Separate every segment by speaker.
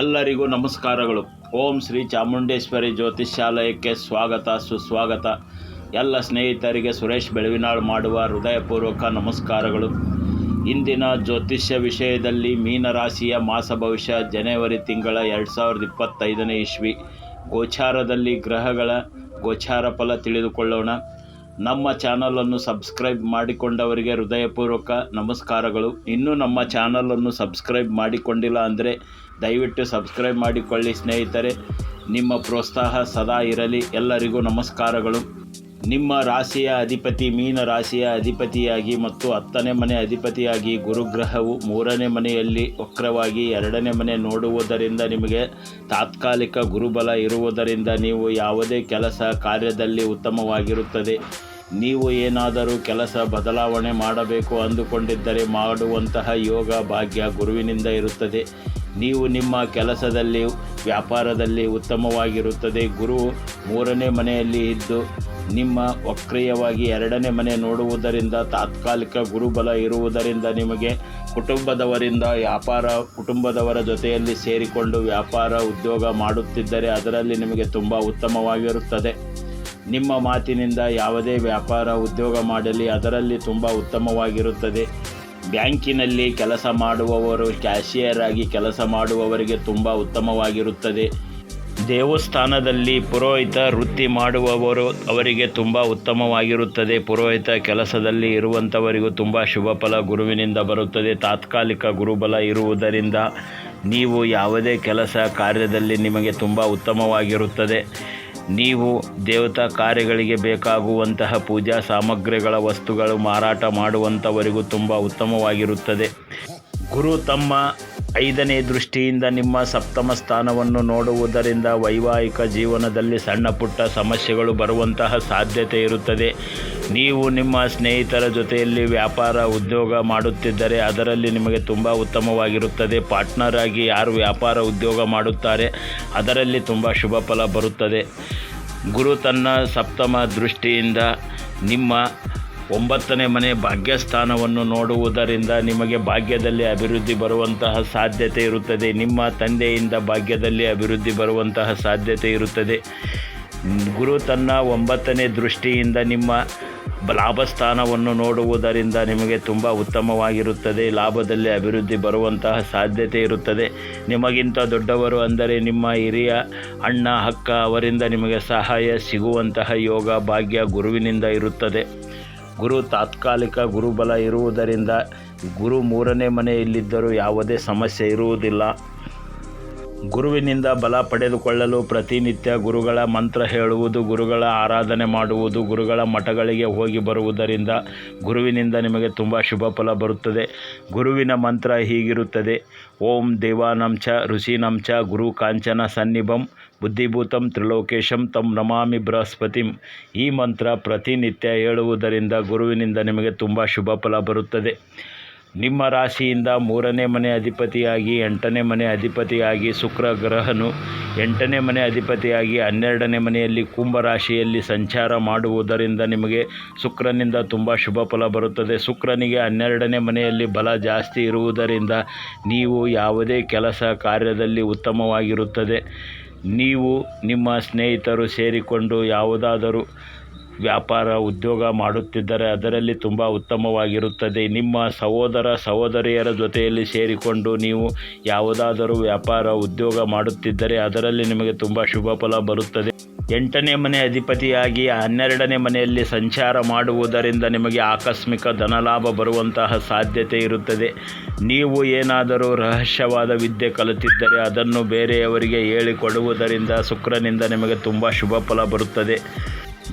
Speaker 1: ಎಲ್ಲರಿಗೂ ನಮಸ್ಕಾರಗಳು. ಓಂ ಶ್ರೀ ಚಾಮುಂಡೇಶ್ವರಿ ಜ್ಯೋತಿಷ್ಯಾಲಯಕ್ಕೆ ಸ್ವಾಗತ, ಸುಸ್ವಾಗತ. ಎಲ್ಲ ಸ್ನೇಹಿತರಿಗೆ ಸುರೇಶ್ ಬೆಳವಿನಾಳ್ ಮಾಡುವ ಹೃದಯಪೂರ್ವಕ ನಮಸ್ಕಾರಗಳು. ಇಂದಿನ ಜ್ಯೋತಿಷ್ಯ ವಿಷಯದಲ್ಲಿ ಮೀನರಾಶಿಯ ಮಾಸ ಭವಿಷ್ಯ ಜನವರಿ ತಿಂಗಳ ಎರಡು ಸಾವಿರದ ಇಪ್ಪತ್ತೈದನೇ ಇಸ್ವಿ. ಗೋಚಾರದಲ್ಲಿ ಗ್ರಹಗಳ ಗೋಚಾರ ಫಲ ತಿಳಿದುಕೊಳ್ಳೋಣ. ನಮ್ಮ ಚಾನಲನ್ನು ಸಬ್ಸ್ಕ್ರೈಬ್ ಮಾಡಿಕೊಂಡವರಿಗೆ ಹೃದಯಪೂರ್ವಕ ನಮಸ್ಕಾರಗಳು. ಇನ್ನೂ ನಮ್ಮ ಚಾನಲನ್ನು ಸಬ್ಸ್ಕ್ರೈಬ್ ಮಾಡಿಕೊಂಡಿಲ್ಲ ಅಂದರೆ ದಯವಿಟ್ಟು ಸಬ್ಸ್ಕ್ರೈಬ್ ಮಾಡಿಕೊಳ್ಳಿ ಸ್ನೇಹಿತರೆ. ನಿಮ್ಮ ಪ್ರೋತ್ಸಾಹ ಸದಾ ಇರಲಿ. ಎಲ್ಲರಿಗೂ ನಮಸ್ಕಾರಗಳು. ನಿಮ್ಮ ರಾಶಿಯ ಅಧಿಪತಿ, ಮೀನ ರಾಶಿಯ ಅಧಿಪತಿಯಾಗಿ ಮತ್ತು ಹತ್ತನೇ ಮನೆ ಅಧಿಪತಿಯಾಗಿ ಗುರುಗ್ರಹವು ಮೂರನೇ ಮನೆಯಲ್ಲಿ ವಕ್ರವಾಗಿ ಎರಡನೇ ಮನೆ ನೋಡುವುದರಿಂದ ನಿಮಗೆ ತಾತ್ಕಾಲಿಕ ಗುರುಬಲ ಇರುವುದರಿಂದ ನೀವು ಯಾವುದೇ ಕೆಲಸ ಕಾರ್ಯದಲ್ಲಿ ಉತ್ತಮವಾಗಿರುತ್ತದೆ. ನೀವು ಏನಾದರೂ ಕೆಲಸ ಬದಲಾವಣೆ ಮಾಡಬೇಕು ಅಂದುಕೊಂಡಿದ್ದರೆ ಮಾಡುವಂತಹ ಯೋಗ ಭಾಗ್ಯ ಗುರುವಿನಿಂದ ಇರುತ್ತದೆ. ನೀವು ನಿಮ್ಮ ಕೆಲಸದಲ್ಲಿ, ವ್ಯಾಪಾರದಲ್ಲಿ ಉತ್ತಮವಾಗಿರುತ್ತದೆ. ಗುರು ಮೂರನೇ ಮನೆಯಲ್ಲಿ ಇದ್ದು, ನಿಮ್ಮ ವಕ್ರಿಯವಾಗಿ ಎರಡನೇ ಮನೆ ನೋಡುವುದರಿಂದ, ತಾತ್ಕಾಲಿಕ ಗುರುಬಲ ಇರುವುದರಿಂದ ನಿಮಗೆ ಕುಟುಂಬದವರಿಂದ ವ್ಯಾಪಾರ, ಕುಟುಂಬದವರ ಜೊತೆಯಲ್ಲಿ ಸೇರಿಕೊಂಡು ವ್ಯಾಪಾರ, ಉದ್ಯೋಗ ಮಾಡುತ್ತಿದ್ದರೆ ಅದರಲ್ಲಿ ನಿಮಗೆ ತುಂಬ ಉತ್ತಮವಾಗಿರುತ್ತದೆ. ನಿಮ್ಮ ಮಾತಿನಿಂದ ಯಾವುದೇ ವ್ಯಾಪಾರ, ಉದ್ಯೋಗ ಮಾಡಲಿ ಅದರಲ್ಲಿ ತುಂಬ ಉತ್ತಮವಾಗಿರುತ್ತದೆ. ಬ್ಯಾಂಕಿನಲ್ಲಿ ಕೆಲಸ ಮಾಡುವವರು ಕ್ಯಾಶಿಯರ್ ಆಗಿ ಕೆಲಸ ಮಾಡುವವರಿಗೆ ತುಂಬ ಉತ್ತಮವಾಗಿರುತ್ತದೆ. ದೇವಸ್ಥಾನದಲ್ಲಿ ಪುರೋಹಿತ ವೃತ್ತಿ ಮಾಡುವವರು ಅವರಿಗೆ ತುಂಬ ಉತ್ತಮವಾಗಿರುತ್ತದೆ. ಪುರೋಹಿತ ಕೆಲಸದಲ್ಲಿ ಇರುವಂಥವರಿಗೂ ತುಂಬ ಶುಭ ಫಲ ಗುರುವಿನಿಂದ ಬರುತ್ತದೆ. ತಾತ್ಕಾಲಿಕ ಗುರುಬಲ ಇರುವುದರಿಂದ ನೀವು ಯಾವುದೇ ಕೆಲಸ ಕಾರ್ಯದಲ್ಲಿ ನಿಮಗೆ ತುಂಬ ಉತ್ತಮವಾಗಿರುತ್ತದೆ. ನೀವು ದೇವತಾ ಕಾರ್ಯಗಳಿಗೆ ಬೇಕಾಗುವಂತಹ ಪೂಜಾ ಸಾಮಗ್ರಿಗಳ ವಸ್ತುಗಳು ಮಾರಾಟ ಮಾಡುವಂಥವರಿಗೂ ತುಂಬ ಉತ್ತಮವಾಗಿರುತ್ತದೆ. ಗುರು ತಮ್ಮ ಐದನೇ ದೃಷ್ಟಿಯಿಂದ ನಿಮ್ಮ ಸಪ್ತಮ ಸ್ಥಾನವನ್ನು ನೋಡುವುದರಿಂದ ವೈವಾಹಿಕ ಜೀವನದಲ್ಲಿ ಸಣ್ಣ ಪುಟ್ಟ ಸಮಸ್ಯೆಗಳು ಬರುವಂತಹ ಸಾಧ್ಯತೆ ಇರುತ್ತದೆ. ನೀವು ನಿಮ್ಮ ಸ್ನೇಹಿತರ ಜೊತೆಯಲ್ಲಿ ವ್ಯಾಪಾರ, ಉದ್ಯೋಗ ಮಾಡುತ್ತಿದ್ದರೆ ಅದರಲ್ಲಿ ನಿಮಗೆ ತುಂಬ ಉತ್ತಮವಾಗಿರುತ್ತದೆ. ಪಾರ್ಟ್ನರ್ ಆಗಿ ಯಾರು ವ್ಯಾಪಾರ, ಉದ್ಯೋಗ ಮಾಡುತ್ತಾರೆ, ಅದರಲ್ಲಿ ತುಂಬ ಶುಭ ಫಲ ಬರುತ್ತದೆ. ಗುರು ತನ್ನ ಸಪ್ತಮ ದೃಷ್ಟಿಯಿಂದ ನಿಮ್ಮ ಒಂಬತ್ತನೇ ಮನೆ ಭಾಗ್ಯಸ್ಥಾನವನ್ನು ನೋಡುವುದರಿಂದ ನಿಮಗೆ ಭಾಗ್ಯದಲ್ಲಿ ಅಭಿವೃದ್ಧಿ ಬರುವಂತಹ ಸಾಧ್ಯತೆ ಇರುತ್ತದೆ. ನಿಮ್ಮ ತಂದೆಯಿಂದ ಭಾಗ್ಯದಲ್ಲಿ ಅಭಿವೃದ್ಧಿ ಬರುವಂತಹ ಸಾಧ್ಯತೆ ಇರುತ್ತದೆ. ಗುರು ತನ್ನ ಒಂಬತ್ತನೇ ದೃಷ್ಟಿಯಿಂದ ನಿಮ್ಮ ಲಾಭಸ್ಥಾನವನ್ನು ನೋಡುವುದರಿಂದ ನಿಮಗೆ ತುಂಬ ಉತ್ತಮವಾಗಿರುತ್ತದೆ. ಲಾಭದಲ್ಲಿ ಅಭಿವೃದ್ಧಿ ಬರುವಂತಹ ಸಾಧ್ಯತೆ ಇರುತ್ತದೆ. ನಿಮಗಿಂತ ದೊಡ್ಡವರು ಅಂದರೆ ನಿಮ್ಮ ಹಿರಿಯ ಅಣ್ಣ, ಅಕ್ಕ ಅವರಿಂದ ನಿಮಗೆ ಸಹಾಯ ಸಿಗುವಂತಹ ಯೋಗ ಭಾಗ್ಯ ಗುರುವಿನಿಂದ ಇರುತ್ತದೆ. ಗುರು ತಾತ್ಕಾಲಿಕ ಗುರುಬಲ ಇರುವುದರಿಂದ ಗುರು ಮೂರನೇ ಮನೆಯಲ್ಲಿದ್ದರೂ ಯಾವುದೇ ಸಮಸ್ಯೆ ಇರುವುದಿಲ್ಲ. ಗುರುವಿನಿಂದ ಬಲ ಪಡೆದುಕೊಳ್ಳಲು ಪ್ರತಿನಿತ್ಯ ಗುರುಗಳ ಮಂತ್ರ ಹೇಳುವುದು, ಗುರುಗಳ ಆರಾಧನೆ ಮಾಡುವುದು, ಗುರುಗಳ ಮಠಗಳಿಗೆ ಹೋಗಿ ಬರುವುದರಿಂದ ಗುರುವಿನಿಂದ ನಿಮಗೆ ತುಂಬ ಶುಭ ಫಲ ಬರುತ್ತದೆ. ಗುರುವಿನ ಮಂತ್ರ ಹೀಗಿರುತ್ತದೆ. ಓಂ ದೇವಾನಂಚ ಋಷಿನಂಚ ಗುರು ಕಾಂಚನ ಸನ್ನಿಭಂ ಬುದ್ಧಿಭೂತಂ ತ್ರಿಲೋಕೇಶಂ ತಂ ನಮಾಮಿ ಬೃಹಸ್ಪತಿಂ. ಈ ಮಂತ್ರ ಪ್ರತಿನಿತ್ಯ ಹೇಳುವುದರಿಂದ ಗುರುವಿನಿಂದ ನಿಮಗೆ ತುಂಬ ಶುಭ ಫಲ ಬರುತ್ತದೆ. ನಿಮ್ಮ ರಾಶಿಯಿಂದ ಮೂರನೇ ಮನೆ ಅಧಿಪತಿಯಾಗಿ, ಎಂಟನೇ ಮನೆ ಅಧಿಪತಿಯಾಗಿ ಶುಕ್ರ ಗ್ರಹನು, ಎಂಟನೇ ಮನೆ ಅಧಿಪತಿಯಾಗಿ ಹನ್ನೆರಡನೇ ಮನೆಯಲ್ಲಿ ಕುಂಭ ರಾಶಿಯಲ್ಲಿ ಸಂಚಾರ ಮಾಡುವುದರಿಂದ ನಿಮಗೆ ಶುಕ್ರನಿಂದ ತುಂಬ ಶುಭ ಫಲ ಬರುತ್ತದೆ. ಶುಕ್ರನಿಗೆ ಹನ್ನೆರಡನೇ ಮನೆಯಲ್ಲಿ ಬಲ ಜಾಸ್ತಿ ಇರುವುದರಿಂದ ನೀವು ಯಾವುದೇ ಕೆಲಸ ಕಾರ್ಯದಲ್ಲಿ ಉತ್ತಮವಾಗಿರುತ್ತದೆ. ನೀವು ನಿಮ್ಮ ಸ್ನೇಹಿತರು ಸೇರಿಕೊಂಡು ಯಾವುದಾದರೂ ವ್ಯಾಪಾರ, ಉದ್ಯೋಗ ಮಾಡುತ್ತಿದ್ದರೆ ಅದರಲ್ಲಿ ತುಂಬ ಉತ್ತಮವಾಗಿರುತ್ತದೆ. ನಿಮ್ಮ ಸಹೋದರ, ಸಹೋದರಿಯರ ಜೊತೆಯಲ್ಲಿ ಸೇರಿಕೊಂಡು ನೀವು ಯಾವುದಾದರೂ ವ್ಯಾಪಾರ, ಉದ್ಯೋಗ ಮಾಡುತ್ತಿದ್ದರೆ ಅದರಲ್ಲಿ ನಿಮಗೆ ತುಂಬ ಶುಭ ಫಲ ಬರುತ್ತದೆ. ಎಂಟನೇ ಮನೆ ಅಧಿಪತಿಯಾಗಿ ಹನ್ನೆರಡನೇ ಮನೆಯಲ್ಲಿ ಸಂಚಾರ ಮಾಡುವುದರಿಂದ ನಿಮಗೆ ಆಕಸ್ಮಿಕ ಧನಲಾಭ ಬರುವಂತಹ ಸಾಧ್ಯತೆ ಇರುತ್ತದೆ. ನೀವು ಏನಾದರೂ ರಹಸ್ಯವಾದ ವಿದ್ಯೆ ಕಲಿತಿದ್ದರೆ ಅದನ್ನು ಬೇರೆಯವರಿಗೆ ಹೇಳಿಕೊಡುವುದರಿಂದ ಶುಕ್ರನಿಂದ ನಿಮಗೆ ತುಂಬ ಶುಭ ಫಲ ಬರುತ್ತದೆ.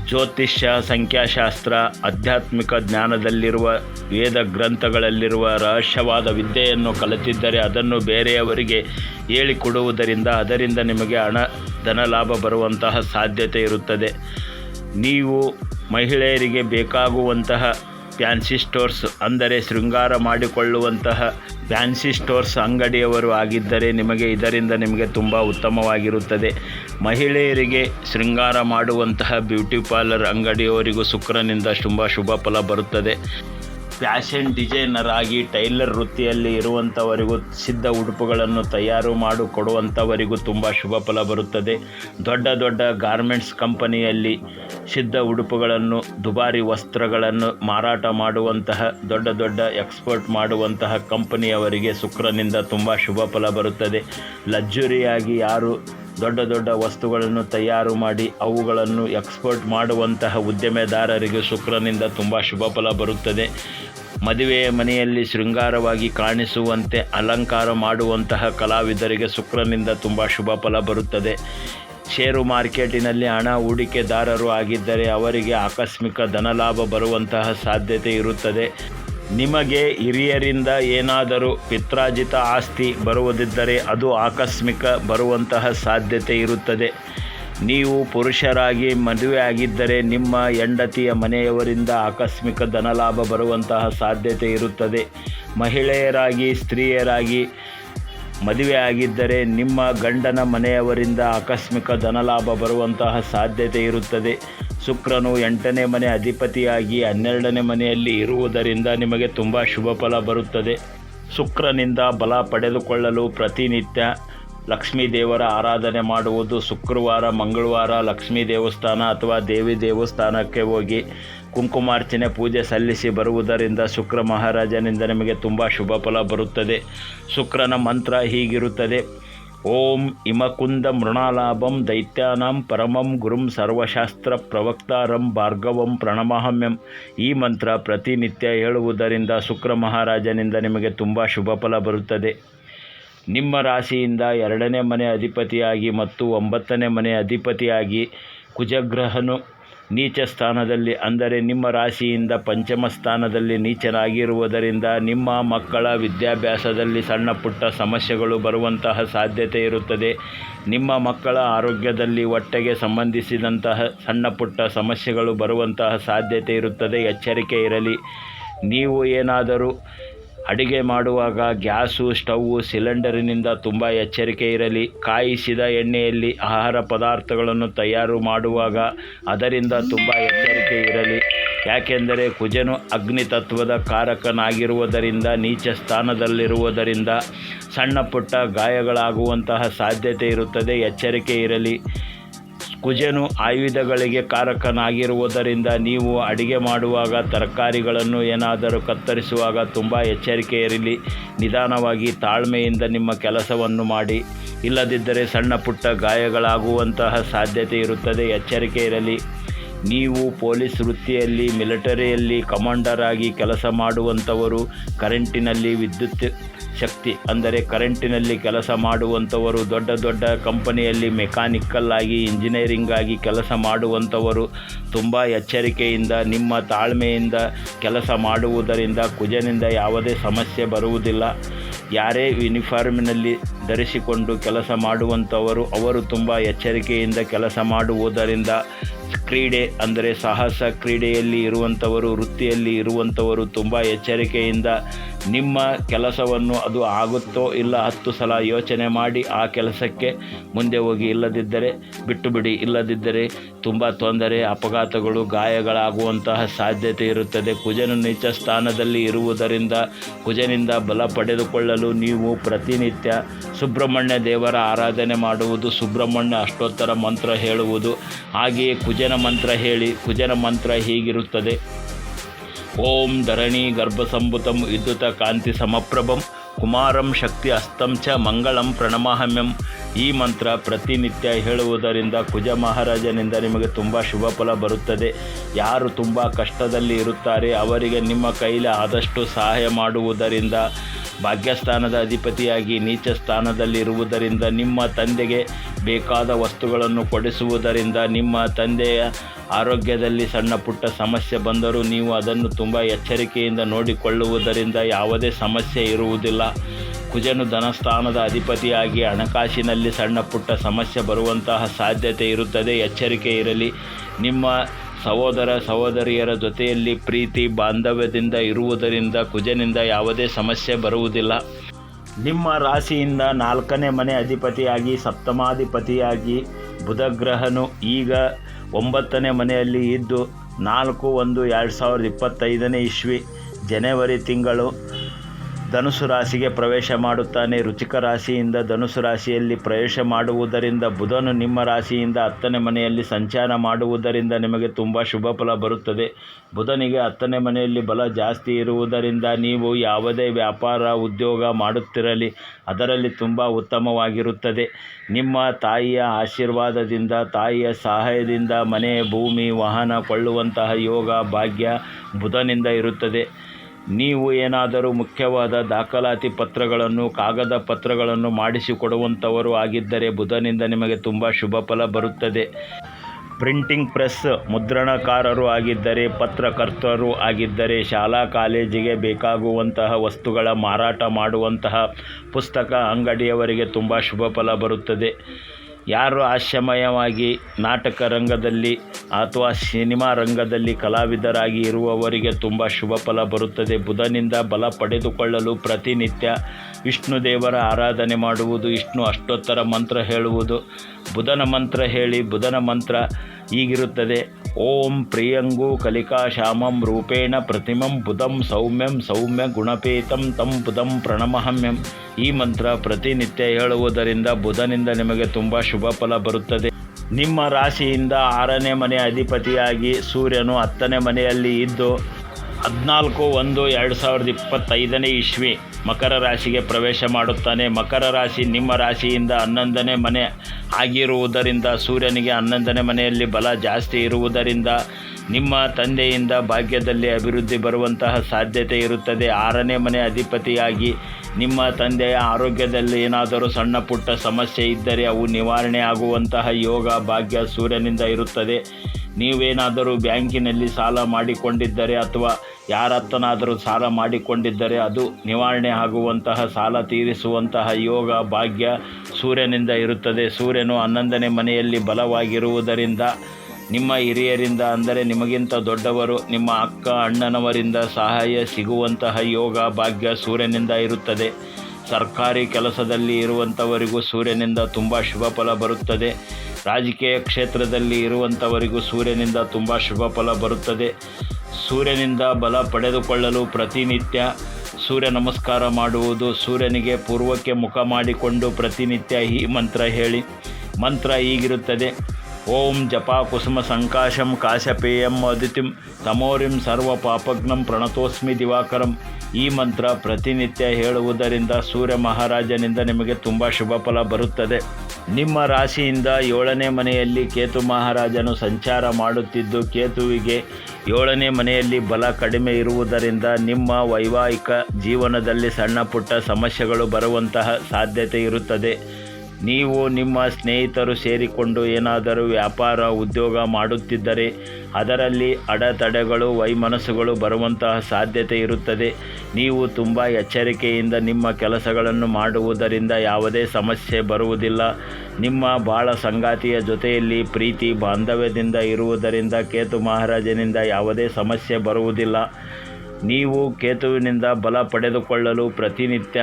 Speaker 1: ಜ್ಯೋತಿಷ್ಯ, ಸಂಖ್ಯಾಶಾಸ್ತ್ರ, ಆಧ್ಯಾತ್ಮಿಕ ಜ್ಞಾನದಲ್ಲಿರುವ ವೇದ ಗ್ರಂಥಗಳಲ್ಲಿರುವ ರಹಸ್ಯವಾದ ವಿದ್ಯೆಯನ್ನು ಕಲಿತಿದ್ದರೆ ಅದನ್ನು ಬೇರೆಯವರಿಗೆ ಹೇಳಿಕೊಡುವುದರಿಂದ ಅದರಿಂದ ನಿಮಗೆ ಹಣ ಧನಲಾಭ ಬರುವಂತಹ ಸಾಧ್ಯತೆ ಇರುತ್ತದೆ. ನೀವು ಮಹಿಳೆಯರಿಗೆ ಬೇಕಾಗುವಂತಹ ಫ್ಯಾನ್ಸಿ ಸ್ಟೋರ್ಸ್ ಅಂದರೆ ಶೃಂಗಾರ ಮಾಡಿಕೊಳ್ಳುವಂತಹ ಫ್ಯಾನ್ಸಿ ಸ್ಟೋರ್ಸ್ ಅಂಗಡಿಯವರು ಆಗಿದ್ದರೆ ನಿಮಗೆ ಇದರಿಂದ ನಿಮಗೆ ತುಂಬ ಉತ್ತಮವಾಗಿರುತ್ತದೆ. ಮಹಿಳೆಯರಿಗೆ ಶೃಂಗಾರ ಮಾಡುವಂತಹ ಬ್ಯೂಟಿ ಪಾರ್ಲರ್ ಅಂಗಡಿಯವರಿಗೂ ಶುಕ್ರನಿಂದ ತುಂಬ ಶುಭ ಫಲ ಬರುತ್ತದೆ. ಫ್ಯಾಷನ್ ಡಿಸೈನರ್ ಆಗಿ ಟೈಲರ್ ವೃತ್ತಿಯಲ್ಲಿ ಇರುವಂಥವರಿಗೂ ಸಿದ್ಧ ಉಡುಪುಗಳನ್ನು ತಯಾರು ಮಾಡು ಕೊಡುವಂಥವರಿಗೂ ತುಂಬ ಶುಭ ಫಲ ಬರುತ್ತದೆ. ದೊಡ್ಡ ದೊಡ್ಡ ಗಾರ್ಮೆಂಟ್ಸ್ ಕಂಪನಿಯಲ್ಲಿ ಸಿದ್ಧ ಉಡುಪುಗಳನ್ನು, ದುಬಾರಿ ವಸ್ತ್ರಗಳನ್ನು ಮಾರಾಟ ಮಾಡುವಂತಹ, ದೊಡ್ಡ ದೊಡ್ಡ ಎಕ್ಸ್ಪೋರ್ಟ್ ಮಾಡುವಂತಹ ಕಂಪನಿಯವರಿಗೆ ಶುಕ್ರನಿಂದ ತುಂಬ ಶುಭ ಫಲ ಬರುತ್ತದೆ. ಲಗ್ಜುರಿಯಾಗಿ ಯಾರು ದೊಡ್ಡ ದೊಡ್ಡ ವಸ್ತುಗಳನ್ನು ತಯಾರು ಮಾಡಿ ಅವುಗಳನ್ನು ಎಕ್ಸ್ಪೋರ್ಟ್ ಮಾಡುವಂತಹ ಉದ್ಯಮೆದಾರರಿಗೆ ಶುಕ್ರನಿಂದ ತುಂಬ ಶುಭ ಫಲ ಬರುತ್ತದೆ. ಮದುವೆಯ ಮನೆಯಲ್ಲಿ ಶೃಂಗಾರವಾಗಿ ಕಾಣಿಸುವಂತೆ ಅಲಂಕಾರ ಮಾಡುವಂತಹ ಕಲಾವಿದರಿಗೆ ಶುಕ್ರನಿಂದ ತುಂಬ ಶುಭ ಫಲ ಬರುತ್ತದೆ. ಷೇರು ಮಾರ್ಕೆಟಿನಲ್ಲಿ ಹಣ ಹೂಡಿಕೆದಾರರು ಆಗಿದ್ದರೆ ಅವರಿಗೆ ಆಕಸ್ಮಿಕ ಧನಲಾಭ ಬರುವಂತಹ ಸಾಧ್ಯತೆ ಇರುತ್ತದೆ. ನಿಮಗೆ ಹಿರಿಯರಿಂದ ಏನಾದರೂ ಪಿತ್ರಾಜಿತ ಆಸ್ತಿ ಬರುವುದಿದ್ದರೆ ಅದು ಆಕಸ್ಮಿಕ ಬರುವಂತಹ ಸಾಧ್ಯತೆ ಇರುತ್ತದೆ. ನೀವು ಪುರುಷರಾಗಿ ಮದುವೆ ಆಗಿದ್ದರೆ ನಿಮ್ಮ ಹೆಂಡತಿಯ ಮನೆಯವರಿಂದ ಆಕಸ್ಮಿಕ ಧನಲಾಭ ಬರುವಂತಹ ಸಾಧ್ಯತೆ ಇರುತ್ತದೆ. ಮಹಿಳೆಯರಾಗಿ, ಸ್ತ್ರೀಯರಾಗಿ ಮದುವೆ ಆಗಿದ್ದರೆ ನಿಮ್ಮ ಗಂಡನ ಮನೆಯವರಿಂದ ಆಕಸ್ಮಿಕ ಧನಲಾಭ ಬರುವಂತಹ ಸಾಧ್ಯತೆ ಇರುತ್ತದೆ. ಶುಕ್ರನು ಎಂಟನೇ ಮನೆ ಅಧಿಪತಿಯಾಗಿ ಹನ್ನೆರಡನೇ ಮನೆಯಲ್ಲಿ ಇರುವುದರಿಂದ ನಿಮಗೆ ತುಂಬ ಶುಭ ಫಲ ಬರುತ್ತದೆ. ಶುಕ್ರನಿಂದ ಬಲ ಪಡೆದುಕೊಳ್ಳಲು ಪ್ರತಿನಿತ್ಯ ಲಕ್ಷ್ಮೀ ದೇವರ ಆರಾಧನೆ ಮಾಡುವುದು ಶುಕ್ರವಾರ, ಮಂಗಳವಾರ ಲಕ್ಷ್ಮೀ ದೇವಸ್ಥಾನ ಅಥವಾ ದೇವಿ ದೇವಸ್ಥಾನಕ್ಕೆ ಹೋಗಿ ಕುಂಕುಮಾರ್ಚನೆ ಪೂಜೆ ಸಲ್ಲಿಸಿ ಬರುವುದರಿಂದ ಶುಕ್ರ ಮಹಾರಾಜನಿಂದ ನಿಮಗೆ ತುಂಬ ಶುಭ ಫಲ ಬರುತ್ತದೆ. ಶುಕ್ರನ ಮಂತ್ರ ಹೀಗಿರುತ್ತದೆ. ಓಂ ಇಮಕುಂದ ಮೃಣಾಲಾಭಂ ದೈತ್ಯಾನಾಂ ಪರಮಂ ಗುರುಂ ಸರ್ವಶಾಸ್ತ್ರ ಪ್ರವಕ್ತಾರಂ ಭಾರ್ಗವಂ ಪ್ರಣಮಹಮ್ಯಂ. ಈ ಮಂತ್ರ ಪ್ರತಿನಿತ್ಯ ಹೇಳುವುದರಿಂದ ಶುಕ್ರ ಮಹಾರಾಜನಿಂದ ನಿಮಗೆ ತುಂಬ ಶುಭ ಫಲ ಬರುತ್ತದೆ. ನಿಮ್ಮ ರಾಶಿಯಿಂದ ಎರಡನೇ ಮನೆ ಅಧಿಪತಿಯಾಗಿ ಮತ್ತು ಒಂಬತ್ತನೇ ಮನೆ ಅಧಿಪತಿಯಾಗಿ ಕುಜಗ್ರಹನು ನೀಚ ಸ್ಥಾನದಲ್ಲಿ ಅಂದರೆ ನಿಮ್ಮ ರಾಶಿಯಿಂದ ಪಂಚಮ ಸ್ಥಾನದಲ್ಲಿ ನೀಚನಾಗಿರುವುದರಿಂದ ನಿಮ್ಮ ಮಕ್ಕಳ ವಿದ್ಯಾಭ್ಯಾಸದಲ್ಲಿ ಸಣ್ಣ ಪುಟ್ಟ ಸಮಸ್ಯೆಗಳು ಬರುವಂತಹ ಸಾಧ್ಯತೆ ಇರುತ್ತದೆ. ನಿಮ್ಮ ಮಕ್ಕಳ ಆರೋಗ್ಯದಲ್ಲಿ ಹೊಟ್ಟೆಗೆ ಸಂಬಂಧಿಸಿದಂತಹ ಸಣ್ಣ ಪುಟ್ಟ ಸಮಸ್ಯೆಗಳು ಬರುವಂತಹ ಸಾಧ್ಯತೆ ಇರುತ್ತದೆ. ಎಚ್ಚರಿಕೆ ಇರಲಿ. ನೀವು ಏನಾದರೂ ಅಡಿಗೆ ಮಾಡುವಾಗ ಗ್ಯಾಸು ಸ್ಟವ್ವು ಸಿಲಿಂಡರಿನಿಂದ ತುಂಬ ಎಚ್ಚರಿಕೆ ಇರಲಿ. ಕಾಯಿಸಿದ ಎಣ್ಣೆಯಲ್ಲಿ ಆಹಾರ ಪದಾರ್ಥಗಳನ್ನು ತಯಾರು ಮಾಡುವಾಗ ಅದರಿಂದ ತುಂಬ ಎಚ್ಚರಿಕೆ ಇರಲಿ. ಯಾಕೆಂದರೆ ಕುಜನು ಅಗ್ನಿ ತತ್ವದ ಕಾರಕನಾಗಿರುವುದರಿಂದ, ನೀಚ ಸ್ಥಾನದಲ್ಲಿರುವುದರಿಂದ ಸಣ್ಣ ಪುಟ್ಟ ಗಾಯಗಳಾಗುವಂತಹ ಸಾಧ್ಯತೆ ಇರುತ್ತದೆ, ಎಚ್ಚರಿಕೆ ಇರಲಿ. ಕುಜನು ಆಯುಧಗಳಿಗೆ ಕಾರಕನಾಗಿರುವುದರಿಂದ ನೀವು ಅಡಿಗೆ ಮಾಡುವಾಗ ತರಕಾರಿಗಳನ್ನು ಏನಾದರೂ ಕತ್ತರಿಸುವಾಗ ತುಂಬ ಎಚ್ಚರಿಕೆ ಇರಲಿ ನಿಧಾನವಾಗಿ ತಾಳ್ಮೆಯಿಂದ ನಿಮ್ಮ ಕೆಲಸವನ್ನು ಮಾಡಿ. ಇಲ್ಲದಿದ್ದರೆ ಸಣ್ಣ ಪುಟ್ಟ ಗಾಯಗಳಾಗುವಂತಹ ಸಾಧ್ಯತೆ ಇರುತ್ತದೆ. ಎಚ್ಚರಿಕೆ ಇರಲಿ ನೀವು ಪೊಲೀಸ್ ವೃತ್ತಿಯಲ್ಲಿ, ಮಿಲಿಟರಿಯಲ್ಲಿ ಕಮಾಂಡರ್ ಆಗಿ ಕೆಲಸ ಮಾಡುವಂಥವರು ಕರೆಂಟಿನಲ್ಲಿ ವಿದ್ಯುತ್ ಶಕ್ತಿ, ಅಂದರೆ ಕರೆಂಟಿನಲ್ಲಿ ಕೆಲಸ ಮಾಡುವಂಥವರು, ದೊಡ್ಡ ದೊಡ್ಡ ಕಂಪನಿಯಲ್ಲಿ ಮೆಕ್ಯಾನಿಕಲ್ ಆಗಿ, ಇಂಜಿನಿಯರಿಂಗ್ ಆಗಿ ಕೆಲಸ ಮಾಡುವಂಥವರು ತುಂಬ ಎಚ್ಚರಿಕೆಯಿಂದ, ನಿಮ್ಮ ತಾಳ್ಮೆಯಿಂದ ಕೆಲಸ ಮಾಡುವುದರಿಂದ ಕುಜನಿಂದ ಯಾವುದೇ ಸಮಸ್ಯೆ ಬರುವುದಿಲ್ಲ. ಯಾರೇ ಯೂನಿಫಾರ್ಮಿನಲ್ಲಿ ಧರಿಸಿಕೊಂಡು ಕೆಲಸ ಮಾಡುವಂಥವರು, ಅವರು ತುಂಬ ಎಚ್ಚರಿಕೆಯಿಂದ ಕೆಲಸ ಮಾಡುವುದರಿಂದ ಕ್ರೀಡೆ ಅಂದರೆ ಸಾಹಸ ಕ್ರೀಡೆಯಲ್ಲಿ ಇರುವಂಥವರು ವೃತ್ತಿಯಲ್ಲಿ ಇರುವಂಥವರು ತುಂಬ ಎಚ್ಚರಿಕೆಯಿಂದ ನಿಮ್ಮ ಕೆಲಸವನ್ನು ಅದು ಆಗುತ್ತೋ ಇಲ್ಲ ಹತ್ತು ಸಲ ಯೋಚನೆ ಮಾಡಿ ಆ ಕೆಲಸಕ್ಕೆ ಮುಂದೆ ಹೋಗಿ ಇಲ್ಲದಿದ್ದರೆ ಬಿಟ್ಟು ಬಿಡಿ ಇಲ್ಲದಿದ್ದರೆ ತುಂಬ ತೊಂದರೆ, ಅಪಘಾತಗಳು, ಗಾಯಗಳಾಗುವಂತಹ ಸಾಧ್ಯತೆ ಇರುತ್ತದೆ. ಕುಜನು ನೀಚ ಸ್ಥಾನದಲ್ಲಿ ಇರುವುದರಿಂದ ಕುಜನಿಂದ ಬಲ ಪಡೆದುಕೊಳ್ಳಲು ನೀವು ಪ್ರತಿನಿತ್ಯ ಸುಬ್ರಹ್ಮಣ್ಯ ದೇವರ ಆರಾಧನೆ ಮಾಡುವುದು ಸುಬ್ರಹ್ಮಣ್ಯ ಅಷ್ಟೋತ್ತರ ಮಂತ್ರ ಹೇಳುವುದು. ಹಾಗೆಯೇ ಕುಜನ ಮಂತ್ರ ಹೇಳಿ, ಕುಜನ ಮಂತ್ರ ಹೀಗಿರುತ್ತದೆ. ಓಂ ಧರಣಿ ಗರ್ಭಸಂಭುತಂ ವಿದ್ಯುತ ಕಾಂತಿ ಸಮಪ್ರಭಂ ಕುಮಾರಂ ಶಕ್ತಿ ಅಸ್ತಂ ಚ ಮಂಗಳಂ ಪ್ರಣಮಾಹಮ್ಯಂ ಈ ಮಂತ್ರ ಪ್ರತಿನಿತ್ಯ ಹೇಳುವುದರಿಂದ ಕುಜ ಮಹಾರಾಜನಿಂದ ನಿಮಗೆ ತುಂಬ ಶುಭ ಫಲ ಬರುತ್ತದೆ. ಯಾರು ತುಂಬ ಕಷ್ಟದಲ್ಲಿ ಇರುತ್ತಾರೆ, ಅವರಿಗೆ ನಿಮ್ಮ ಕೈಲಿ ಆದಷ್ಟು ಸಹಾಯ ಮಾಡುವುದರಿಂದ, ಭಾಗ್ಯಸ್ಥಾನದ ಅಧಿಪತಿಯಾಗಿ ನೀಚ ಸ್ಥಾನದಲ್ಲಿರುವುದರಿಂದ ನಿಮ್ಮ ತಂದೆಗೆ ಬೇಕಾದ ವಸ್ತುಗಳನ್ನು ಕೊಡಿಸುವುದರಿಂದ, ನಿಮ್ಮ ತಂದೆಯ ಆರೋಗ್ಯದಲ್ಲಿ ಸಣ್ಣ ಪುಟ್ಟ ಸಮಸ್ಯೆ ಬಂದರೂ ನೀವು ಅದನ್ನು ತುಂಬ ಎಚ್ಚರಿಕೆಯಿಂದ ನೋಡಿಕೊಳ್ಳುವುದರಿಂದ ಯಾವುದೇ ಸಮಸ್ಯೆ ಇರುವುದಿಲ್ಲ. ಕುಜನು ಧನಸ್ಥಾನದ ಅಧಿಪತಿಯಾಗಿ ಹಣಕಾಸಿನಲ್ಲಿ ಸಣ್ಣ ಪುಟ್ಟ ಸಮಸ್ಯೆ ಬರುವಂತಹ ಸಾಧ್ಯತೆ ಇರುತ್ತದೆ, ಎಚ್ಚರಿಕೆ ಇರಲಿ. ನಿಮ್ಮ ಸಹೋದರ ಸಹೋದರಿಯರ ಜೊತೆಯಲ್ಲಿ ಪ್ರೀತಿ, ಬಾಂಧವ್ಯದಿಂದ ಇರುವುದರಿಂದ ಕುಜನಿಂದ ಯಾವುದೇ ಸಮಸ್ಯೆ ಬರುವುದಿಲ್ಲ. ನಿಮ್ಮ ರಾಶಿಯಿಂದ ನಾಲ್ಕನೇ ಮನೆ ಅಧಿಪತಿಯಾಗಿ ಸಪ್ತಮಾಧಿಪತಿಯಾಗಿ ಬುಧಗ್ರಹನು ಈಗ ಒಂಬತ್ತನೇ ಮನೆಯಲ್ಲಿ ಇದ್ದು, ನಾಲ್ಕು ಒಂದು ಎರಡು ಸಾವಿರದ ಇಪ್ಪತ್ತೈದನೇ ಇಸ್ವಿ, ಜನವರಿ ತಿಂಗಳು. ಧನುಸು ರಾಶಿಗೆ ಪ್ರವೇಶ ಮಾಡುತ್ತಾನೆ. ರುಚಿಕ ರಾಶಿಯಿಂದ ಧನುಸು ರಾಶಿಯಲ್ಲಿ ಪ್ರವೇಶ ಮಾಡುವುದರಿಂದ ಬುಧನು ನಿಮ್ಮ ರಾಶಿಯಿಂದ ಹತ್ತನೇ ಮನೆಯಲ್ಲಿ ಸಂಚಾರ ಮಾಡುವುದರಿಂದ ನಿಮಗೆ ತುಂಬ ಶುಭ ಫಲ ಬರುತ್ತದೆ. ಬುಧನಿಗೆ ಹತ್ತನೇ ಮನೆಯಲ್ಲಿ ಬಲ ಜಾಸ್ತಿ ಇರುವುದರಿಂದ ನೀವು ಯಾವುದೇ ವ್ಯಾಪಾರ, ಉದ್ಯೋಗ ಮಾಡುತ್ತಿರಲಿ, ಅದರಲ್ಲಿ ತುಂಬ ಉತ್ತಮವಾಗಿರುತ್ತದೆ. ನಿಮ್ಮ ತಾಯಿಯ ಆಶೀರ್ವಾದದಿಂದ, ತಾಯಿಯ ಸಹಾಯದಿಂದ ಮನೆ, ಭೂಮಿ, ವಾಹನ ಕೊಳ್ಳುವಂತಹ ಯೋಗ, ಭಾಗ್ಯ ಬುಧನಿಂದ ಇರುತ್ತದೆ. ನೀವು ಏನಾದರೂ ಮುಖ್ಯವಾದ ದಾಖಲಾತಿ ಪತ್ರಗಳನ್ನು, ಕಾಗದ ಪತ್ರಗಳನ್ನು ಮಾಡಿಸಿಕೊಡುವಂಥವರು ಆಗಿದ್ದರೆ ಬುಧನಿಂದ ನಿಮಗೆ ತುಂಬ ಶುಭ ಫಲ ಬರುತ್ತದೆ. ಪ್ರಿಂಟಿಂಗ್ ಪ್ರೆಸ್ ಮುದ್ರಣಕಾರರು ಆಗಿದ್ದರೆ, ಪತ್ರಕರ್ತರು ಆಗಿದ್ದರೆ, ಶಾಲಾ ಕಾಲೇಜಿಗೆ ಬೇಕಾಗುವಂತಹ ವಸ್ತುಗಳ ಮಾರಾಟ ಮಾಡುವಂತಹ ಪುಸ್ತಕ ಅಂಗಡಿಯವರಿಗೆ ತುಂಬ ಶುಭ ಫಲ ಬರುತ್ತದೆ. ಯಾರು ಹಾಸ್ಯಮಯವಾಗಿ ನಾಟಕ ರಂಗದಲ್ಲಿ ಅಥವಾ ಸಿನಿಮಾ ರಂಗದಲ್ಲಿ ಕಲಾವಿದರಾಗಿ ಇರುವವರಿಗೆ ತುಂಬ ಶುಭ ಫಲ ಬರುತ್ತದೆ. ಬುಧನಿಂದ ಬಲ ಪಡೆದುಕೊಳ್ಳಲು ಪ್ರತಿನಿತ್ಯ ವಿಷ್ಣು ದೇವರ ಆರಾಧನೆ ಮಾಡುವುದು ವಿಷ್ಣು ಅಷ್ಟೋತ್ತರ ಮಂತ್ರ ಹೇಳುವುದು. ಬುಧನ ಮಂತ್ರ ಹೇಳಿ ಬುಧನ ಮಂತ್ರ ಹೀಗಿರುತ್ತದೆ. ಓಂ ಪ್ರಿಯಂಗು ಕಲಿಕಾ ಶ್ಯಾಮಂ ರೂಪೇಣ ಪ್ರತಿಮಂ ಬುಧಂ ಸೌಮ್ಯಂ ಸೌಮ್ಯ ಗುಣಪೇತಂ ತಂ ಬುಧಂ ಪ್ರಣಮಹಮ್ಯಂ ಈ ಮಂತ್ರ ಪ್ರತಿನಿತ್ಯ ಹೇಳುವುದರಿಂದ ಬುಧನಿಂದ ನಿಮಗೆ ತುಂಬ ಶುಭ ಫಲ ಬರುತ್ತದೆ. ನಿಮ್ಮ ರಾಶಿಯಿಂದ ಆರನೇ ಮನೆ ಅಧಿಪತಿಯಾಗಿ ಸೂರ್ಯನು ಹತ್ತನೇ ಮನೆಯಲ್ಲಿ ಇದ್ದು ಹದಿನಾಲ್ಕು, ಒಂದು, ಎರಡು ಸಾವಿರದ ಇಪ್ಪತ್ತೈದನೇ ಇಸ್ವಿ. ಮಕರ ರಾಶಿಗೆ ಪ್ರವೇಶ ಮಾಡುತ್ತಾನೆ. ಮಕರ ರಾಶಿ ನಿಮ್ಮ ರಾಶಿಯಿಂದ ಹನ್ನೊಂದನೇ ಮನೆ ಆಗಿರುವುದರಿಂದ, ಸೂರ್ಯನಿಗೆ ಹನ್ನೊಂದನೇ ಮನೆಯಲ್ಲಿ ಬಲ ಜಾಸ್ತಿ ಇರುವುದರಿಂದ, ನಿಮ್ಮ ತಂದೆಯಿಂದ ಭಾಗ್ಯದಲ್ಲಿ ಅಭಿವೃದ್ಧಿ ಬರುವಂತಹ ಸಾಧ್ಯತೆ ಇರುತ್ತದೆ. ಆರನೇ ಮನೆ ಅಧಿಪತಿಯಾಗಿ ನಿಮ್ಮ ತಂದೆಯ ಆರೋಗ್ಯದಲ್ಲಿ ಏನಾದರೂ ಸಣ್ಣ ಪುಟ್ಟ ಸಮಸ್ಯೆ ಇದ್ದರೆ ಅವು ನಿವಾರಣೆ ಆಗುವಂತಹ ಯೋಗ ಭಾಗ್ಯ ಸೂರ್ಯನಿಂದ ಇರುತ್ತದೆ. ನೀವೇನಾದರೂ ಬ್ಯಾಂಕಿನಲ್ಲಿ ಸಾಲ ಮಾಡಿಕೊಂಡಿದ್ದರೆ ಅಥವಾ ಯಾರತ್ತನಾದರೂ ಸಾಲ ಮಾಡಿಕೊಂಡಿದ್ದರೆ ಅದು ನಿವಾರಣೆ ಆಗುವಂತಹ ಸಾಲ ತೀರಿಸುವಂತಹ ಯೋಗ ಭಾಗ್ಯ ಸೂರ್ಯನಿಂದ ಇರುತ್ತದೆ. ಸೂರ್ಯನು ಹನ್ನೊಂದನೇ ಮನೆಯಲ್ಲಿ ಬಲವಾಗಿರುವುದರಿಂದ ನಿಮ್ಮ ಹಿರಿಯರಿಂದ ಅಂದರೆ ನಿಮಗಿಂತ ದೊಡ್ಡವರು, ನಿಮ್ಮ ಅಕ್ಕ ಅಣ್ಣನವರಿಂದ ಸಹಾಯ ಸಿಗುವಂತಹ ಯೋಗ ಭಾಗ್ಯ ಸೂರ್ಯನಿಂದ ಇರುತ್ತದೆ. ಸರ್ಕಾರಿ ಕೆಲಸದಲ್ಲಿ ಇರುವಂಥವರಿಗೂ ಸೂರ್ಯನಿಂದ ತುಂಬ ಶುಭ ಫಲ ಬರುತ್ತದೆ. ರಾಜಕೀಯ ಕ್ಷೇತ್ರದಲ್ಲಿ ಇರುವಂಥವರಿಗೂ ಸೂರ್ಯನಿಂದ ತುಂಬ ಶುಭ ಫಲ ಬರುತ್ತದೆ. ಸೂರ್ಯನಿಂದ ಬಲ ಪಡೆದುಕೊಳ್ಳಲು ಪ್ರತಿನಿತ್ಯ ಸೂರ್ಯ ನಮಸ್ಕಾರ ಮಾಡುವುದು, ಸೂರ್ಯನಿಗೆ ಪೂರ್ವಕ್ಕೆ ಮುಖ ಮಾಡಿಕೊಂಡು ಪ್ರತಿನಿತ್ಯ ಈ ಮಂತ್ರ ಹೇಳಿ. ಮಂತ್ರ ಹೀಗಿರುತ್ತದೆ. ಓಂ ಜಪಾ ಕುಸುಮ ಸಂಕಾಶಂ ಕಾಶಪೇಯಂ ಅದಿತಿಂ ತಮೋರಿಂ ಸರ್ವ ಪಾಪಗ್ನಂ ಪ್ರಣತೋಸ್ಮಿ ದಿವಾಕರಂ. ಈ ಮಂತ್ರ ಪ್ರತಿನಿತ್ಯ ಹೇಳುವುದರಿಂದ ಸೂರ್ಯ ಮಹಾರಾಜನಿಂದ ನಿಮಗೆ ತುಂಬ ಶುಭ ಫಲ ಬರುತ್ತದೆ. ನಿಮ್ಮ ರಾಶಿಯಿಂದ ಏಳನೇ ಮನೆಯಲ್ಲಿ ಕೇತು ಮಹಾರಾಜನು ಸಂಚಾರ ಮಾಡುತ್ತಿದ್ದು ಕೇತುವಿಗೆ ಏಳನೇ ಮನೆಯಲ್ಲಿ ಬಲ ಕಡಿಮೆ ಇರುವುದರಿಂದ ನಿಮ್ಮ ವೈವಾಹಿಕ ಜೀವನದಲ್ಲಿ ಸಣ್ಣ ಪುಟ್ಟ ಸಮಸ್ಯೆಗಳು ಬರುವಂತಹ ಸಾಧ್ಯತೆ ಇರುತ್ತದೆ. ನೀವು ನಿಮ್ಮ ಸ್ನೇಹಿತರು ಸೇರಿಕೊಂಡು ಏನಾದರೂ ವ್ಯಾಪಾರ, ಉದ್ಯೋಗ ಮಾಡುತ್ತಿದ್ದರೆ ಅದರಲ್ಲಿ ಅಡೆತಡೆಗಳು, ವೈಮನಸ್ಸುಗಳು ಬರುವಂತಹ ಸಾಧ್ಯತೆ ಇರುತ್ತದೆ. ನೀವು ತುಂಬ ಎಚ್ಚರಿಕೆಯಿಂದ ನಿಮ್ಮ ಕೆಲಸಗಳನ್ನು ಮಾಡುವುದರಿಂದ ಯಾವುದೇ ಸಮಸ್ಯೆ ಬರುವುದಿಲ್ಲ. ನಿಮ್ಮ ಬಾಳ ಸಂಗಾತಿಯ ಜೊತೆಯಲ್ಲಿ ಪ್ರೀತಿ, ಬಾಂಧವ್ಯದಿಂದ ಇರುವುದರಿಂದ ಕೇತು ಮಹಾರಾಜನಿಂದ ಯಾವುದೇ ಸಮಸ್ಯೆ ಬರುವುದಿಲ್ಲ. ನೀವು ಕೇತುವಿನಿಂದ ಬಲ ಪಡೆದುಕೊಳ್ಳಲು ಪ್ರತಿನಿತ್ಯ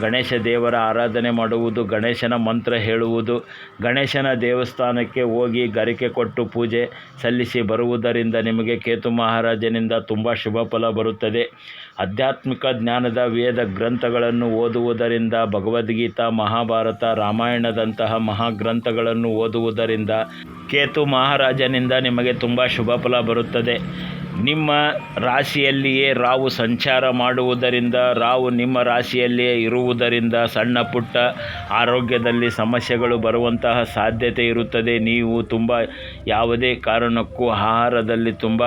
Speaker 1: ಗಣೇಶ ದೇವರ ಆರಾಧನೆ ಮಾಡುವುದು, ಗಣೇಶನ ಮಂತ್ರ ಹೇಳುವುದು, ಗಣೇಶನ ದೇವಸ್ಥಾನಕ್ಕೆ ಹೋಗಿ ಗರಿಕೆ ಕೊಟ್ಟು ಪೂಜೆ ಸಲ್ಲಿಸಿ ಬರುವುದರಿಂದ ನಿಮಗೆ ಕೇತು ಮಹಾರಾಜನಿಂದ ತುಂಬ ಶುಭ ಫಲ ಬರುತ್ತದೆ. ಆಧ್ಯಾತ್ಮಿಕ ಜ್ಞಾನದ ವೇದ ಗ್ರಂಥಗಳನ್ನು ಓದುವುದರಿಂದ, ಭಗವದ್ಗೀತಾ, ಮಹಾಭಾರತ, ರಾಮಾಯಣದಂತಹ ಮಹಾಗ್ರಂಥಗಳನ್ನು ಓದುವುದರಿಂದ ಕೇತು ಮಹಾರಾಜನಿಂದ ನಿಮಗೆ ತುಂಬ ಶುಭ ಫಲ ಬರುತ್ತದೆ. ನಿಮ್ಮ ರಾಶಿಯಲ್ಲಿಯೇ ರಾವು ಸಂಚಾರ ಮಾಡುವುದರಿಂದ ರಾವು ನಿಮ್ಮ ರಾಶಿಯಲ್ಲಿಯೇ ಇರುವುದರಿಂದ ಸಣ್ಣ ಪುಟ್ಟ ಆರೋಗ್ಯದಲ್ಲಿ ಸಮಸ್ಯೆಗಳು ಬರುವಂತಹ ಸಾಧ್ಯತೆ ಇರುತ್ತದೆ. ನೀವು ತುಂಬ ಯಾವುದೇ ಕಾರಣಕ್ಕೂ ಆಹಾರದಲ್ಲಿ ತುಂಬ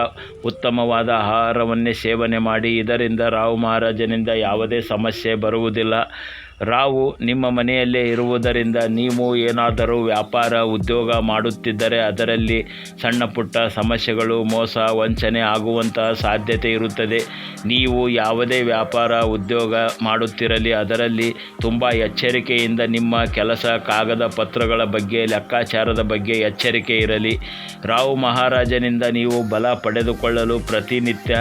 Speaker 1: ಉತ್ತಮವಾದ ಆಹಾರವನ್ನೇ ಸೇವನೆ ಮಾಡಿ. ಇದರಿಂದ ರಾವು ಮಹಾರಾಜನಿಂದ ಯಾವುದೇ ಸಮಸ್ಯೆ ಬರುವುದಿಲ್ಲ. ರಾವು ನಿಮ್ಮ ಮನೆಯಲ್ಲೇ ಇರುವುದರಿಂದ ನೀವು ಏನಾದರೂ ವ್ಯಾಪಾರ, ಉದ್ಯೋಗ ಮಾಡುತ್ತಿದ್ದರೆ ಅದರಲ್ಲಿ ಸಣ್ಣ ಪುಟ್ಟ ಸಮಸ್ಯೆಗಳು, ಮೋಸ, ವಂಚನೆ ಆಗುವಂತಹ ಸಾಧ್ಯತೆ ಇರುತ್ತದೆ. ನೀವು ಯಾವುದೇ ವ್ಯಾಪಾರ, ಉದ್ಯೋಗ ಮಾಡುತ್ತಿರಲಿ, ಅದರಲ್ಲಿ ತುಂಬ ಎಚ್ಚರಿಕೆಯಿಂದ ನಿಮ್ಮ ಕೆಲಸ, ಕಾಗದ ಪತ್ರಗಳ ಬಗ್ಗೆ, ಲೆಕ್ಕಾಚಾರದ ಬಗ್ಗೆ ಎಚ್ಚರಿಕೆ ಇರಲಿ. ರಾವು ಮಹಾರಾಜನಿಂದ ನೀವು ಬಲ ಪಡೆದುಕೊಳ್ಳಲು ಪ್ರತಿನಿತ್ಯ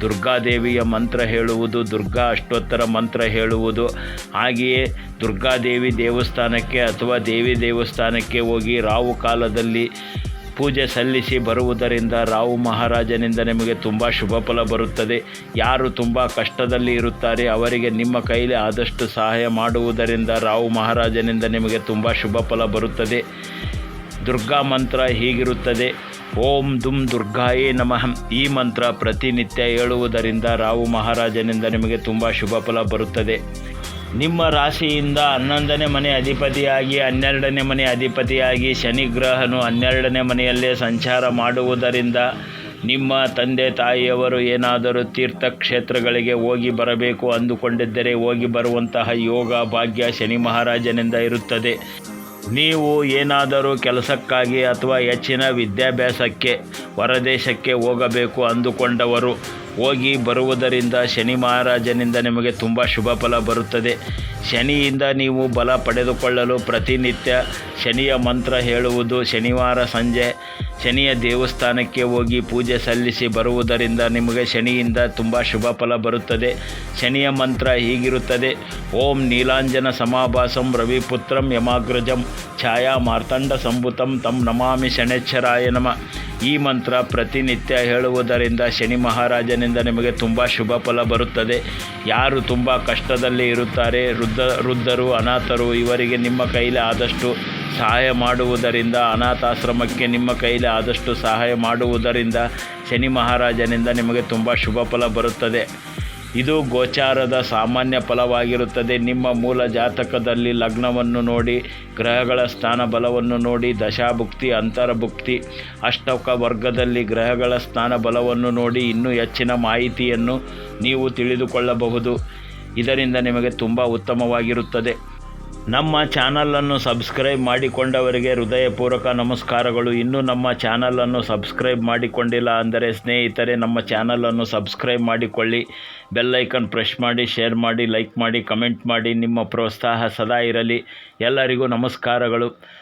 Speaker 1: ದುರ್ಗಾದೇವಿಯ ಮಂತ್ರ ಹೇಳುವುದು, ದುರ್ಗಾ ಅಷ್ಟೋತ್ತರ ಮಂತ್ರ ಹೇಳುವುದು. ಹಾಗೆಯೇ ದುರ್ಗಾದೇವಿ ದೇವಸ್ಥಾನಕ್ಕೆ ಅಥವಾ ದೇವಿ ದೇವಸ್ಥಾನಕ್ಕೆ ಹೋಗಿ ರಾವು ಕಾಲದಲ್ಲಿ ಪೂಜೆ ಸಲ್ಲಿಸಿ ಬರುವುದರಿಂದ ರಾವು ಮಹಾರಾಜನಿಂದ ನಿಮಗೆ ತುಂಬ ಶುಭ ಫಲ ಬರುತ್ತದೆ. ಯಾರು ತುಂಬ ಕಷ್ಟದಲ್ಲಿ ಇರುತ್ತಾರೆ, ಅವರಿಗೆ ನಿಮ್ಮ ಕೈಲಿ ಆದಷ್ಟು ಸಹಾಯ ಮಾಡುವುದರಿಂದ ರಾವು ಮಹಾರಾಜನಿಂದ ನಿಮಗೆ ತುಂಬ ಶುಭ ಫಲ ಬರುತ್ತದೆ. ದುರ್ಗಾ ಮಂತ್ರ ಹೀಗಿರುತ್ತದೆ. ಓಂ ದುಂ ದುರ್ಗಾಯೇ ನಮಃ. ಈ ಮಂತ್ರ ಪ್ರತಿನಿತ್ಯ ಹೇಳುವುದರಿಂದ ರಾವು ಮಹಾರಾಜನಿಂದ ನಿಮಗೆ ತುಂಬ ಶುಭ ಫಲ ಬರುತ್ತದೆ. ನಿಮ್ಮ ರಾಶಿಯಿಂದ ಹನ್ನೊಂದನೇ ಮನೆ ಅಧಿಪತಿಯಾಗಿ, ಹನ್ನೆರಡನೇ ಮನೆ ಅಧಿಪತಿಯಾಗಿ ಶನಿ ಗ್ರಹನು ಹನ್ನೆರಡನೇ ಮನೆಯಲ್ಲೇ ಸಂಚಾರ ಮಾಡುವುದರಿಂದ ನಿಮ್ಮ ತಂದೆ ತಾಯಿಯವರು ಏನಾದರೂ ತೀರ್ಥಕ್ಷೇತ್ರಗಳಿಗೆ ಹೋಗಿ ಬರಬೇಕು ಅಂದುಕೊಂಡಿದ್ದರೆ ಹೋಗಿ ಬರುವಂತಹ ಯೋಗ ಭಾಗ್ಯ ಶನಿ ಮಹಾರಾಜನಿಂದ ಇರುತ್ತದೆ. ನೀವು ಏನಾದರೂ ಕೆಲಸಕ್ಕಾಗಿ ಅಥವಾ ಹೆಚ್ಚಿನ ವಿದ್ಯಾಭ್ಯಾಸಕ್ಕೆ, ಹೊರದೇಶಕ್ಕೆ ಹೋಗಬೇಕು ಅಂದುಕೊಂಡವರು, ಹೋಗಿ ಬರುವುದರಿಂದ ಶನಿ ಮಹಾರಾಜನಿಂದ ನಿಮಗೆ ತುಂಬ ಶುಭ ಫಲ ಬರುತ್ತದೆ. ಶನಿಯಿಂದ ನೀವು ಬಲ ಪಡೆದುಕೊಳ್ಳಲು ಪ್ರತಿನಿತ್ಯ ಶನಿಯ ಮಂತ್ರ ಹೇಳುವುದು ಶನಿವಾರ ಸಂಜೆ. ಶನಿಯ ದೇವಸ್ಥಾನಕ್ಕೆ ಹೋಗಿ ಪೂಜೆ ಸಲ್ಲಿಸಿ ಬರುವುದರಿಂದ ನಿಮಗೆ ಶನಿಯಿಂದ ತುಂಬ ಶುಭ ಫಲ ಬರುತ್ತದೆ. ಶನಿಯ ಮಂತ್ರ ಹೀಗಿರುತ್ತದೆ. ಓಂ ನೀಲಾಂಜನ ಸಮಾಭಾಸಂ ರವಿಪುತ್ರಂ ಯಮಾಗ್ರಜಂ ಛಾಯಾ ಮಾರ್ತಂಡ ಸಂಭುತಂ ತಂ ನಮಾಮಿ ಶನೇಶ್ವರಾಯ ನಮ. ಈ ಮಂತ್ರ ಪ್ರತಿನಿತ್ಯ ಹೇಳುವುದರಿಂದ ಶನಿ ಮಹಾರಾಜನಿಂದ ನಿಮಗೆ ತುಂಬ ಶುಭ ಫಲ ಬರುತ್ತದೆ. ಯಾರು ತುಂಬ ಕಷ್ಟದಲ್ಲಿ ಇರುತ್ತಾರೆ, ವೃದ್ಧ ವೃದ್ಧರು, ಅನಾಥರು, ಇವರಿಗೆ ನಿಮ್ಮ ಕೈಲಿ ಆದಷ್ಟು ಸಹಾಯ ಮಾಡುವುದರಿಂದ, ಅನಾಥಾಶ್ರಮಕ್ಕೆ ನಿಮ್ಮ ಕೈಲಿ ಆದಷ್ಟು ಸಹಾಯ ಮಾಡುವುದರಿಂದ ಶನಿ ಮಹಾರಾಜನಿಂದ ನಿಮಗೆ ತುಂಬ ಶುಭ ಫಲ ಬರುತ್ತದೆ. ಇದು ಗೋಚಾರದ ಸಾಮಾನ್ಯ ಫಲವಾಗಿರುತ್ತದೆ. ನಿಮ್ಮ ಮೂಲ ಜಾತಕದಲ್ಲಿ ಲಗ್ನವನ್ನು ನೋಡಿ, ಗ್ರಹಗಳ ಸ್ಥಾನ ಬಲವನ್ನು ನೋಡಿ, ದಶಾಭುಕ್ತಿ, ಅಂತರಭುಕ್ತಿ, ಅಷ್ಟಕ ವರ್ಗದಲ್ಲಿ ಗ್ರಹಗಳ ಸ್ಥಾನ ಬಲವನ್ನು ನೋಡಿ ಇನ್ನೂ ಹೆಚ್ಚಿನ ಮಾಹಿತಿಯನ್ನು ನೀವು ತಿಳಿದುಕೊಳ್ಳಬಹುದು. ಇದರಿಂದ ನಿಮಗೆ ತುಂಬ ಉತ್ತಮವಾಗಿರುತ್ತದೆ. ನಮ್ಮ ಚಾನಲನ್ನು ಸಬ್ಸ್ಕ್ರೈಬ್ ಮಾಡಿಕೊಂಡವರಿಗೆ ಹೃದಯಪೂರ್ವಕ ನಮಸ್ಕಾರಗಳು. ಇನ್ನೂ ನಮ್ಮ ಚಾನಲನ್ನು ಸಬ್ಸ್ಕ್ರೈಬ್ ಮಾಡಿಕೊಂಡಿಲ್ಲ ಅಂದರೆ ಸ್ನೇಹಿತರೆ, ನಮ್ಮ ಚಾನಲನ್ನು ಸಬ್ಸ್ಕ್ರೈಬ್ ಮಾಡಿಕೊಳ್ಳಿ. ಬೆಲ್ಲೈಕನ್ ಪ್ರೆಸ್ ಮಾಡಿ, ಶೇರ್ ಮಾಡಿ, ಲೈಕ್ ಮಾಡಿ, ಕಮೆಂಟ್ ಮಾಡಿ. ನಿಮ್ಮ ಪ್ರೋತ್ಸಾಹ ಸದಾ ಇರಲಿ. ಎಲ್ಲರಿಗೂ ನಮಸ್ಕಾರಗಳು.